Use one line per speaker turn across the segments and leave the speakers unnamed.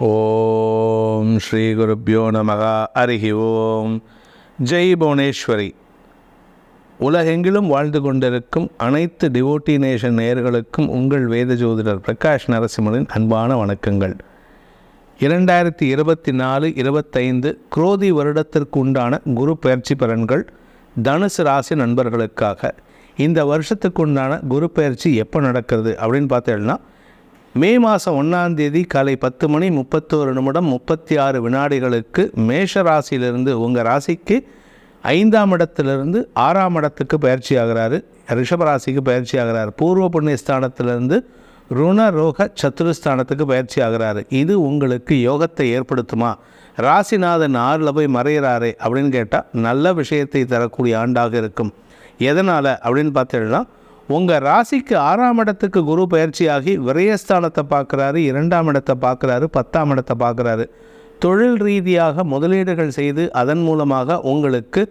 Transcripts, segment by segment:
ஓம் ஸ்ரீ குருப்பியோ நமகா. அருகி ஓம். ஜெய் புவனேஸ்வரி. உலகெங்கிலும் வாழ்ந்து கொண்டிருக்கும் அனைத்து டிவோட்டி நேஷன் நேயர்களுக்கும் உங்கள் வேத ஜோதிடர் பிரகாஷ் நரசிம்மனின் அன்பான வணக்கங்கள். இரண்டாயிரத்தி இருபத்தி நாலு இருபத்தைந்து குரோதி வருடத்திற்கு உண்டான குரு பயிற்சி பலன்கள் தனுசு ராசி நண்பர்களுக்காக. இந்த வருஷத்துக்கு உண்டான குரு பயிற்சி எப்போ நடக்கிறது அப்படின்னு பார்த்தேன்னா மே மாதம் ஒன்றாம் தேதி காலை பத்து மணி முப்பத்தோரு நிமிடம் முப்பத்தி ஆறு வினாடிகளுக்கு மேஷ ராசியிலிருந்து உங்கள் ராசிக்கு ஐந்தாம் இடத்திலிருந்து ஆறாம் இடத்துக்கு பயிற்சி ஆகிறாரு. ரிஷப ராசிக்கு பயிற்சி ஆகிறார். பூர்வ புண்ணிய ஸ்தானத்திலிருந்து ருண ரோக சத்துருஸ்தானத்துக்கு பயிற்சி ஆகிறாரு. இது உங்களுக்கு யோகத்தை ஏற்படுத்துமா? ராசிநாதன் ஆறில் போய் மறைகிறாரே அப்படின்னு கேட்டால் நல்ல விஷயத்தை தரக்கூடிய ஆண்டாக இருக்கும். எதனால் அப்படின்னு பார்த்தீங்கன்னா உங்கள் ராசிக்கு ஆறாம் இடத்துக்கு குரு பயிற்சியாகி விரயஸ்தானத்தை பார்க்குறாரு இரண்டாம் இடத்தை பார்க்குறாரு பத்தாம் இடத்தை பார்க்குறாரு. தொழில் ரீதியாக முதலீடுகள் செய்து அதன் மூலமாக உங்களுக்கு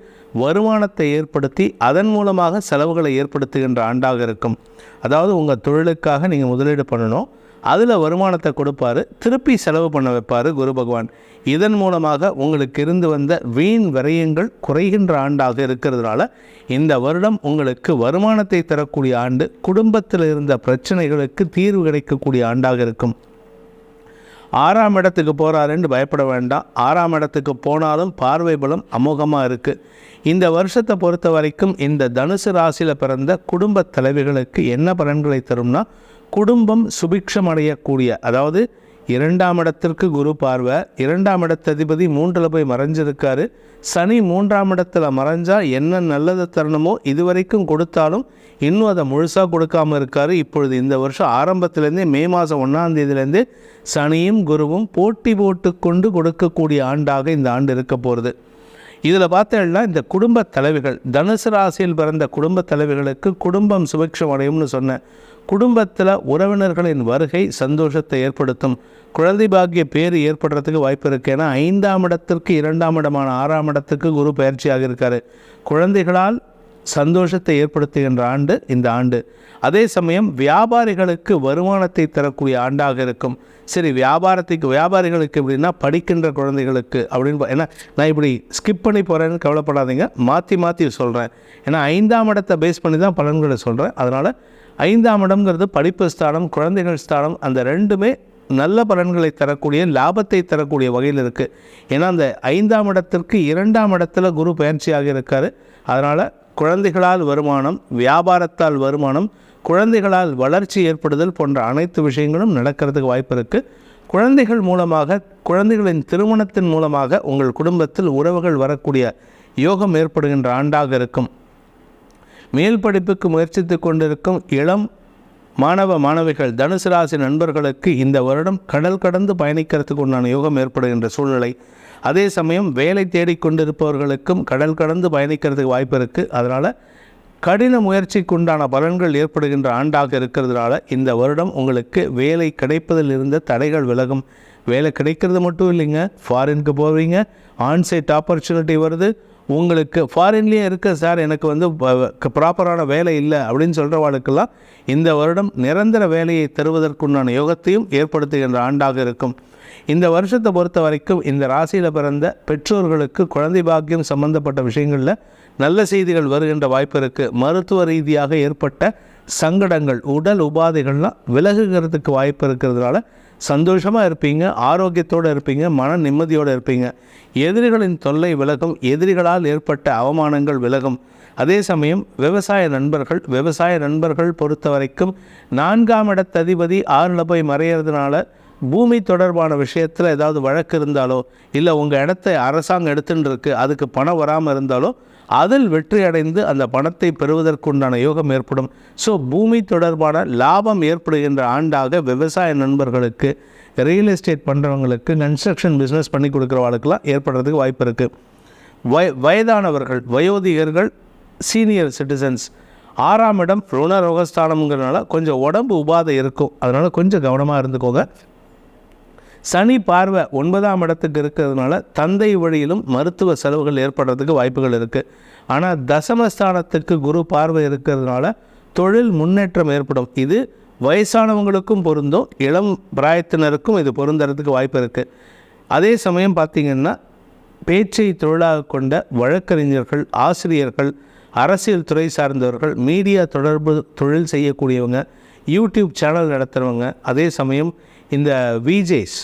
வருமானத்தை ஏற்படுத்தி அதன் மூலமாக செலவுகளை ஏற்படுத்துகின்ற ஆண்டாக இருக்கும். அதாவது உங்கள் தொழிலுக்காக நீங்கள் முதலீடு பண்ணணும். அதில் வருமானத்தை கொடுப்பாரு. திருப்பி செலவு பண்ண வைப்பார் குரு பகவான். இதன் மூலமாக உங்களுக்கு இருந்து வந்த வீண் விரயங்கள் குறைகின்ற ஆண்டாக இருக்கிறதுனால இந்த வருடம் உங்களுக்கு வருமானத்தை தரக்கூடிய ஆண்டு குடும்பத்தில் இருந்த பிரச்சனைகளுக்கு தீர்வு கிடைக்கக்கூடிய ஆண்டாக இருக்கும். ஆறாம் இடத்துக்கு போகிறாருன்னு பயப்பட வேண்டாம். ஆறாம் இடத்துக்கு போனாலும் பார்வை பலம் அமோகமாக இருக்குது இந்த வருஷத்தை பொறுத்த வரைக்கும் இந்த தனுசு ராசியில் பிறந்த குடும்ப தலைவிகளுக்கு என்ன பலன்களை தரும்னா குடும்பம் சுபிக்ஷம் அடையக்கூடிய அதாவது இரண்டாம் இடத்திற்கு குரு பார்வை இரண்டாம் இடத்ததிபதி மூன்றில் போய் மறைஞ்சிருக்காரு. சனி மூன்றாம் இடத்துல மறைஞ்சால் என்ன நல்லது தரணுமோ இதுவரைக்கும் கொடுத்தாலும் இன்னும் அதை முழுசாக கொடுக்காம இருக்காரு. இப்பொழுது இந்த வருஷம் ஆரம்பத்திலேருந்தே மே மாதம் ஒன்றாம் தேதியிலேருந்து சனியும் குருவும் போட்டி போட்டு கொண்டு கொடுக்கக்கூடிய ஆண்டாக இந்த ஆண்டு இருக்க போகிறது இதில் பார்த்தேன்னா இந்த குடும்ப தலைவிகள் தனுசு ராசியில் பிறந்த குடும்ப தலைவிகளுக்கு குடும்பம் சுபிக்ஷம் அடையும்னு சொன்னேன். குடும்பத்தில் உறவினர்களின் வருகை சந்தோஷத்தை ஏற்படுத்தும். குழந்தை பாக்கிய பேர் ஏற்படுறதுக்கு வாய்ப்பு இருக்குது ஏன்னா ஐந்தாம் இடத்திற்கு இரண்டாம் இடமான ஆறாம் இடத்துக்கு குரு பயிற்சியாக இருக்கார். குழந்தைகளால் சந்தோஷத்தை ஏற்படுத்துகின்ற ஆண்டு இந்த ஆண்டு. அதே சமயம் வியாபாரிகளுக்கு வருமானத்தை தரக்கூடிய ஆண்டாக இருக்கும். சரி வியாபாரத்துக்கு வியாபாரிகளுக்கு எப்படின்னா படிக்கின்ற குழந்தைகளுக்கு அப்படின்னு ஏன்னா நான் இப்படி ஸ்கிப் பண்ணி போகிறேன்னு கவலைப்படாதீங்க. மாற்றி மாற்றி சொல்கிறேன் ஏன்னா ஐந்தாம் இடத்தை பேஸ் பண்ணி தான் பலன்களை சொல்கிறேன் அதனால் ஐந்தாம் இடம்ங்கிறது படிப்பு ஸ்தானம் குழந்தைகள் ஸ்தானம் அந்த ரெண்டுமே நல்ல பலன்களை தரக்கூடிய லாபத்தை தரக்கூடிய வகையில் இருக்குது ஏன்னா அந்த ஐந்தாம் இடத்திற்கு இரண்டாம் இடத்துல குரு பயிற்சியாக இருக்கார். அதனால் குழந்தைகளால் வருமானம் வியாபாரத்தால் வருமானம் குழந்தைகளால் வளர்ச்சி ஏற்படுதல் போன்ற அனைத்து விஷயங்களும் நடக்கிறதுக்கு வாய்ப்பு இருக்குது குழந்தைகள் மூலமாக குழந்தைகளின் திருமணத்தின் மூலமாக உங்கள் குடும்பத்தில் உறவுகள் வரக்கூடிய யோகம் ஏற்படுகின்ற ஆண்டாக இருக்கும். மேல் படிப்புக்கு முயற்சித்து கொண்டிருக்கும் இளம் மாணவ மாணவிகள் தனுசு ராசி நண்பர்களுக்கு இந்த வருடம் கடல் கடந்து பயணிக்கிறதுக்கு உண்டான யோகம் ஏற்படுகின்ற சூழ்நிலை. அதே சமயம் வேலை தேடிக்கொண்டிருப்பவர்களுக்கும் கடல் கடந்து பயணிக்கிறதுக்கு வாய்ப்பு இருக்குது அதனால் கடின முயற்சிக்கு உண்டான பலன்கள் ஏற்படுகின்ற ஆண்டாக இருக்கிறதுனால இந்த வருடம் உங்களுக்கு வேலை கிடைப்பதில் இருந்த தடைகள் விலகும். வேலை கிடைக்கிறது மட்டும் இல்லைங்க. ஃபாரினுக்கு போவீங்க. ஆன்சைட் ஆப்பர்ச்சுனிட்டி வருது. உங்களுக்கு ஃபாரின்லேயே இருக்க சார் எனக்கு வந்து ப்ராப்பரான வேலை இல்லை அப்படின்னு சொல்கிறவாளுக்கெல்லாம் இந்த வருடம் நிரந்தர வேலையை தருவதற்குண்டான யோகத்தையும் ஏற்படுத்துகின்ற ஆண்டாக இருக்கும். இந்த வருஷத்தை பொறுத்த வரைக்கும் இந்த ராசியில் பிறந்த பெற்றோர்களுக்கு குழந்தை பாக்கியம் சம்பந்தப்பட்ட விஷயங்களில் நல்ல செய்திகள் வருகின்ற வாய்ப்பு இருக்குது மருத்துவ ரீதியாக ஏற்பட்ட சங்கடங்கள் உடல் உபாதைகள்லாம் விலகுகிறதுக்கு வாய்ப்பு இருக்கிறதுனால சந்தோஷமாக இருப்பீங்க ஆரோக்கியத்தோடு இருப்பீங்க மன நிம்மதியோடு இருப்பீங்க. எதிரிகளின் தொல்லை விலகும் எதிரிகளால் ஏற்பட்ட அவமானங்கள் விலகும். அதே சமயம் விவசாய நண்பர்கள் விவசாய நண்பர்கள் பொறுத்த வரைக்கும் நான்காம் இடத்ததிபதி ஆறில் போய் மறையிறதுனால பூமி தொடர்பான விஷயத்தில் ஏதாவது வழக்கு இருந்தாலோ இல்லை உங்கள் இடத்த அரசாங்கம் எடுத்துன்னு இருக்கு அதுக்கு பணம் வராமல் இருந்தாலோ அதில் வெற்றி அடைந்து அந்த பணத்தை பெறுவதற்குண்டான யோகம் ஏற்படும். ஸோ பூமி தொடர்பான லாபம் ஏற்படுகின்ற ஆண்டாக விவசாய நண்பர்களுக்கு ரியல் எஸ்டேட் பண்ணுறவங்களுக்கு கன்ஸ்ட்ரக்ஷன் பிஸ்னஸ் பண்ணி கொடுக்குறவங்களுக்கெல்லாம் ஏற்படுறதுக்கு வாய்ப்பு இருக்குது வய வயதானவர்கள் வயோதிகர்கள் சீனியர் சிட்டிசன்ஸ் ஆறாம் இடம் ருண ரோகஸ்தானம்ங்கிறனால கொஞ்சம் உடம்பு உபாதை இருக்கும். அதனால் கொஞ்சம் கவனமாக இருந்துக்கோங்க. சனி பார்வை ஒன்பதாம் இடத்துக்கு இருக்கிறதுனால தந்தை வழியிலும் மருத்துவ செலவுகள் ஏற்படுறதுக்கு வாய்ப்புகள் இருக்குது ஆனால் தசமஸ்தானத்துக்கு குரு பார்வை இருக்கிறதுனால தொழில் முன்னேற்றம் ஏற்படும். இது வயசானவங்களுக்கும் பொருந்தும் இளம் பிராயத்தினருக்கும் இது பொருந்துறதுக்கு வாய்ப்பு இருக்குது அதே சமயம் பார்த்திங்கன்னா பேச்சை தொழிலாக கொண்ட வழக்கறிஞர்கள் ஆசிரியர்கள் அரசியல் துறை சார்ந்தவர்கள் மீடியா தொடர்பு தொழில் செய்யக்கூடியவங்க யூடியூப் சேனல் நடத்துகிறவங்க அதே சமயம் இந்த விஜேஸ்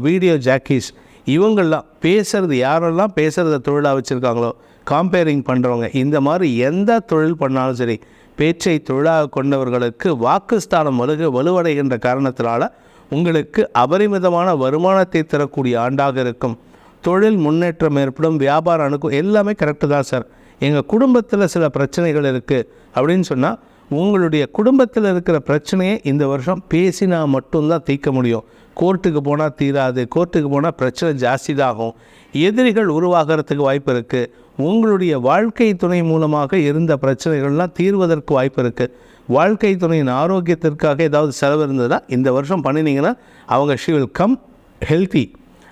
வீடியோ ஜாக்கீஸ் இவங்கள்லாம் பேசுகிறது யாரெல்லாம் பேசுகிறத தொழிலாக வச்சுருக்காங்களோ காம்பேரிங் பண்ணுறவங்க இந்த மாதிரி எந்த தொழில் பண்ணாலும் சரி பேச்சை தொழிலாக கொண்டவர்களுக்கு வாக்குஸ்தானம் வலுக வலுவடைகின்ற காரணத்தினால உங்களுக்கு அபரிமிதமான வருமானத்தை தரக்கூடிய ஆண்டாக இருக்கும். தொழில் முன்னேற்றம் ஏற்படும் வியாபாரம் அணுக்கும் எல்லாமே கரெக்டு தான் சார் எங்கள் குடும்பத்தில் சில பிரச்சனைகள் இருக்குது அப்படின்னு சொன்னால் உங்களுடைய குடும்பத்தில் இருக்கிற பிரச்சனையை இந்த வருஷம் பேசினா மட்டும்தான் தீர்க்க முடியும். கோர்ட்டுக்கு போனால் தீராது கோர்ட்டுக்கு போனால் பிரச்சனை ஜாஸ்தி ஆகும் எதிரிகள் உருவாகிறதுக்கு வாய்ப்பு இருக்குது உங்களுடைய வாழ்க்கை துணை மூலமாக இருந்த பிரச்சனைகள்லாம் தீர்வதற்கு வாய்ப்பு இருக்குது வாழ்க்கை துணையின் ஆரோக்கியத்திற்காக ஏதாவது செலவு இருந்ததுன்னா இந்த வருஷம் பண்ணினீங்கன்னா அவங்க ஷி வில் கம் ஹெல்த்தி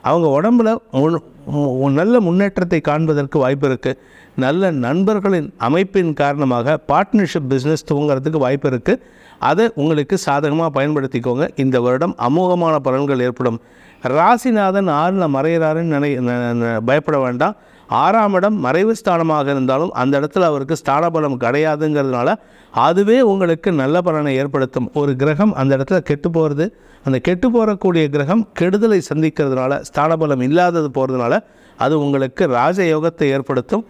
அவங்க உடம்புல நல்ல முன்னேற்றத்தை காண்பதற்கு வாய்ப்பு இருக்குது நல்ல நண்பர்களின் அமைப்பின் காரணமாக பார்ட்னர்ஷிப் பிஸ்னஸ் துவங்கிறதுக்கு வாய்ப்பு இருக்குது அதை உங்களுக்கு சாதகமாக பயன்படுத்திக்கோங்க. இந்த வருடம் அமோகமான பலன்கள் ஏற்படும். ராசிநாதன் ஆறில் மறையிறாருன்னு நினை பயப்பட வேண்டாம். ஆறாம் இடம் மறைவு ஸ்தானமாக இருந்தாலும் அந்த இடத்துல அவருக்கு ஸ்தானபலம் கிடையாதுங்கிறதுனால அதுவே உங்களுக்கு நல்ல பலனை ஏற்படுத்தும். ஒரு கிரகம் அந்த இடத்துல கெட்டு போகிறது அந்த கெட்டு போகக்கூடிய கிரகம் கெடுதலை சந்திக்கிறதுனால ஸ்தானபலம் இல்லாதது போகிறதுனால அது உங்களுக்கு ராஜயோகத்தை ஏற்படுத்தும்.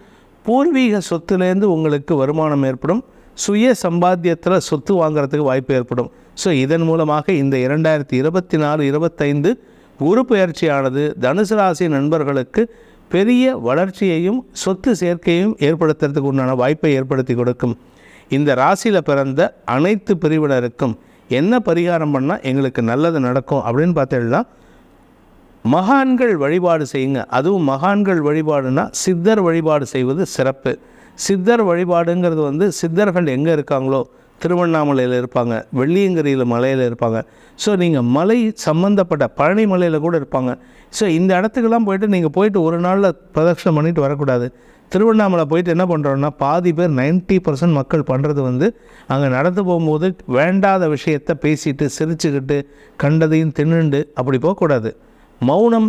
பூர்வீக சொத்துலேருந்து உங்களுக்கு வருமானம் ஏற்படும். சுய சம்பாத்தியத்தில் சொத்து வாங்குறதுக்கு வாய்ப்பு ஏற்படும். ஸோ இதன் மூலமாக இந்த இரண்டாயிரத்தி இருபத்தி நாலு இருபத்தைந்து குரு பயிற்சியானது தனுசு ராசி நண்பர்களுக்கு பெரிய வளர்ச்சியையும் சொத்து சேர்க்கையும் ஏற்படுத்துறதுக்கு உண்டான வாய்ப்பை ஏற்படுத்தி கொடுக்கும். இந்த ராசியில் பிறந்த அனைத்து பிரிவினருக்கும் என்ன பரிகாரம் பண்ணால் எங்களுக்கு நல்லது நடக்கும் அப்படின்னு பார்த்தீங்கன்னா மகான்கள் வழிபாடு செய்யுங்க. அதுவும் மகான்கள் வழிபாடுனா சித்தர் வழிபாடு செய்வது சிறப்பு. சித்தர் வழிபாடுங்கிறது வந்து சித்தர்கள் எங்கே இருக்காங்களோ திருவண்ணாமலையில் இருப்பாங்க வெள்ளியங்கிரியில் மலையில் இருப்பாங்க. ஸோ நீங்கள் மலை சம்மந்தப்பட்ட பழனி மலையில் கூட இருப்பாங்க. ஸோ இந்த இடத்துக்கெல்லாம் போயிட்டு நீங்கள் போயிட்டு ஒரு நாளில் பிரதட்சணம் பண்ணிட்டு வரக்கூடாது. திருவண்ணாமலை போயிட்டு என்ன பண்ணுறோன்னா பாதி பேர் 90% பர்சன்ட் மக்கள் பண்ணுறது வந்து அங்கே நடந்து போகும்போது வேண்டாத விஷயத்தை பேசிட்டு சிரிச்சுக்கிட்டு கண்டதையும் தின்னுண்டு அப்படி போகக்கூடாது. மௌனம்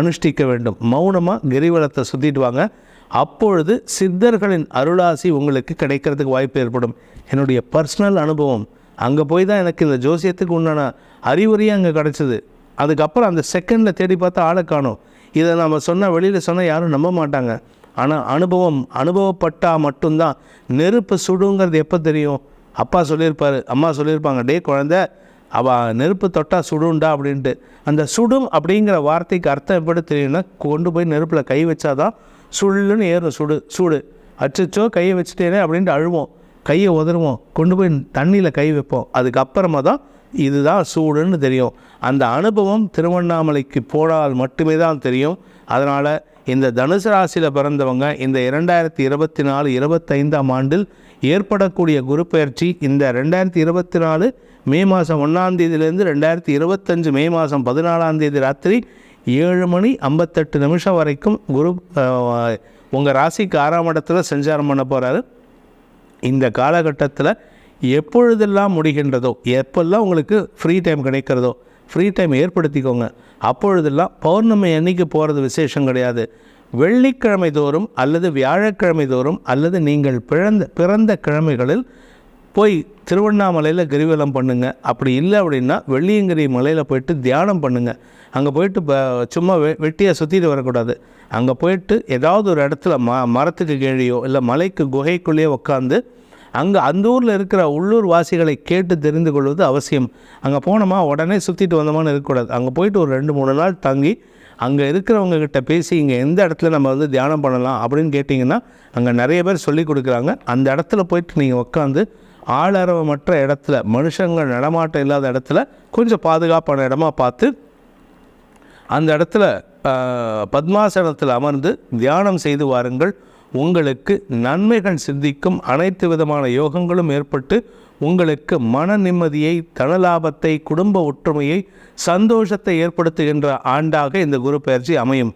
அனுஷ்டிக்க வேண்டும். மௌனமாக கிரிவலத்தை சுற்றிட்டு வாங்க. அப்பொழுது சித்தர்களின் அருளாசி உங்களுக்கு கிடைக்கிறதுக்கு வாய்ப்பு ஏற்படும். என்னுடைய பர்சனல் அனுபவம். அங்கே போய் தான் எனக்கு இந்த ஜோசியத்துக்கு உண்டான அறிவுரையே அங்கே கிடச்சிது. அதுக்கப்புறம் அந்த செகண்டில் தேடி பார்த்தா ஆளை காணோம். இதை நம்ம சொன்னால் வெளியில் சொன்னால் யாரும் நம்ப மாட்டாங்க. ஆனால் அனுபவம் அனுபவப்பட்டால் மட்டும்தான். நெருப்பு சுடுங்கிறது எப்போ தெரியும்? அப்பா சொல்லியிருப்பார் அம்மா சொல்லியிருப்பாங்க டே குழந்த அவள் நெருப்பு தொட்டால் சுடுண்டா? அப்படின்ட்டு. அந்த சுடும் அப்படிங்கிற வார்த்தைக்கு அர்த்தம் எப்படி தெரியும்னா கொண்டு போய் நெருப்பில் கை வச்சாதான் சுள்ளுன்னு ஏறும் சுடு சூடு. அச்சச்சோ கையை வச்சுட்டேனே அப்படின்ட்டு அழுவோம். கையை உதருவோம் கொண்டு போய் தண்ணியில் கை வைப்போம். அதுக்கப்புறமா தான் இதுதான் சூடுன்னு தெரியும். அந்த அனுபவம் திருவண்ணாமலைக்கு போனால் மட்டுமே தான் தெரியும். அதனால் இந்த தனுசு ராசியில் பிறந்தவங்க இந்த இரண்டாயிரத்தி இருபத்தி நாலு இருபத்தைந்தாம் ஆண்டில் ஏற்படக்கூடிய குரு பயிற்சி இந்த ரெண்டாயிரத்தி இருபத்தி நாலு மே மாதம் ஒன்றாம் தேதியிலேருந்து ரெண்டாயிரத்தி இருபத்தஞ்சு மே மாதம் பதினாலாம் தேதி ராத்திரி ஏழு மணி ஐம்பத்தெட்டு நிமிஷம் வரைக்கும் குரு உங்கள் ராசிக்கு ஆறாம் இடத்துல சஞ்சாரம் பண்ண போகிறாரு இந்த காலகட்டத்தில் எப்பொழுதெல்லாம் முடிகின்றதோ எப்பெல்லாம் உங்களுக்கு ஃப்ரீ டைம் கிடைக்கிறதோ ஃப்ரீ டைம் ஏற்படுத்திக்கோங்க. அப்பொழுதெல்லாம் பௌர்ணமி அன்னைக்கு போகிறது விசேஷம் கிடையாது. வெள்ளிக்கிழமை தோறும் அல்லது வியாழக்கிழமை தோறும் அல்லது நீங்கள் பிறந்த பிறந்த கிழமைகளில் போய் திருவண்ணாமலையில் கிரிவலம் பண்ணுங்கள் அப்படி இல்லை அப்படின்னா வெள்ளியங்கிரி மலையில் போயிட்டு தியானம் பண்ணுங்கள் அங்கே போயிட்டு ப- சும்மா வெ வெட்டியாக சுற்றிட்டு வரக்கூடாது. அங்கே போயிட்டு ஏதாவது ஒரு இடத்துல ம மரத்துக்கு கீழேயோ இல்லை மலைக்கு குகைக்குள்ளேயோ உட்காந்து அங்கே அந்த ஊரில் இருக்கிற உள்ளூர் வாசிகளை கேட்டு தெரிந்து கொள்வது அவசியம். அங்கே போனோமா உடனே சுற்றிட்டு வந்தோமான்னு இருக்கக்கூடாது. அங்கே போயிட்டு ஒரு ரெண்டு மூணு நாள் தங்கி அங்கே இருக்கிறவங்கக்கிட்ட பேசி இங்கே எந்த இடத்துல நம்ம வந்து தியானம் பண்ணலாம் அப்படின்னு கேட்டிங்கன்னா அங்கே நிறைய பேர் சொல்லி கொடுக்குறாங்க. அந்த இடத்துல போயிட்டு நீங்கள் உட்காந்து ஆளரவமற்ற இடத்துல மனுஷங்கள் நடமாட்டம் இல்லாத இடத்துல கொஞ்சம் பாதுகாப்பான இடமா பார்த்து அந்த இடத்துல பத்மாசனத்தில் அமர்ந்து தியானம் செய்து வாருங்கள். உங்களுக்கு நன்மைகள் சிந்திக்கும் அனைத்து விதமான யோகங்களும் ஏற்பட்டு உங்களுக்கு மன நிம்மதியை தனலாபத்தை குடும்ப ஒற்றுமையை சந்தோஷத்தை ஏற்படுத்துகின்ற ஆண்டாக இந்த குரு பயிற்சி அமையும்.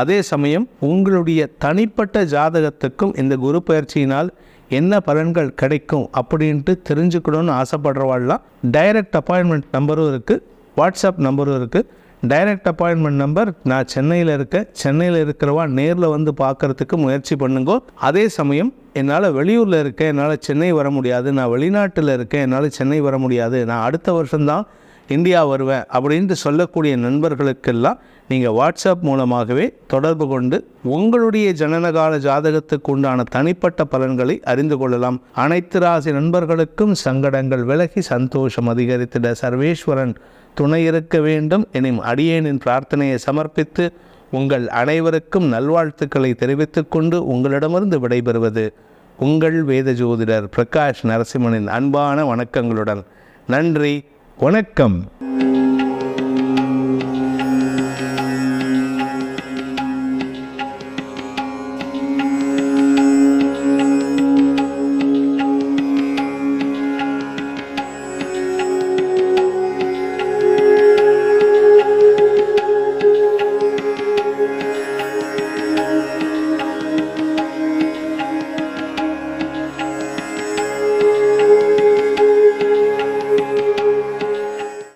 அதே சமயம் உங்களுடைய தனிப்பட்ட ஜாதகத்துக்கும் இந்த குரு பயிற்சியினால் என்ன பலன்கள் கிடைக்கும் அப்படின்ட்டு தெரிஞ்சுக்கணும்னு ஆசைப்படுறவாள்லாம் டைரக்ட் அப்பாயின்மெண்ட் நம்பரும் இருக்குது வாட்ஸ்அப் நம்பரும் இருக்குது டைரக்ட் அப்பாயின்மெண்ட் நம்பர் நான் சென்னையில் இருக்கேன் சென்னையில் இருக்கிறவா நேரில் வந்து பார்க்கறதுக்கு முயற்சி பண்ணுங்க. அதே சமயம் என்னால் வெளியூரில் இருக்கேன் என்னால் சென்னை வர முடியாது. நான் வெளிநாட்டில் இருக்கேன் என்னால் சென்னை வர முடியாது. நான் அடுத்த வருஷம்தான் இந்தியா வருவேன் அப்படின்ட்டு சொல்லக்கூடிய நண்பர்களுக்கெல்லாம் நீங்கள் வாட்ஸ்அப் மூலமாகவே தொடர்பு கொண்டு உங்களுடைய ஜனனகால ஜாதகத்துக்கு உண்டான தனிப்பட்ட பலன்களை அறிந்து கொள்ளலாம். அனைத்து ராசி நண்பர்களுக்கும் சங்கடங்கள் விலகி சந்தோஷம் அதிகரித்திட சர்வேஸ்வரன் துணை இருக்க வேண்டும். எனும் அடியேனின் பிரார்த்தனையை சமர்ப்பித்து உங்கள் அனைவருக்கும் நல்வாழ்த்துக்களை தெரிவித்துக் கொண்டு உங்களிடமிருந்து விடைபெறுவது உங்கள் வேத ஜோதிடர் பிரகாஷ் நரசிம்மனின் அன்பான வணக்கங்களுடன். நன்றி. வணக்கம்.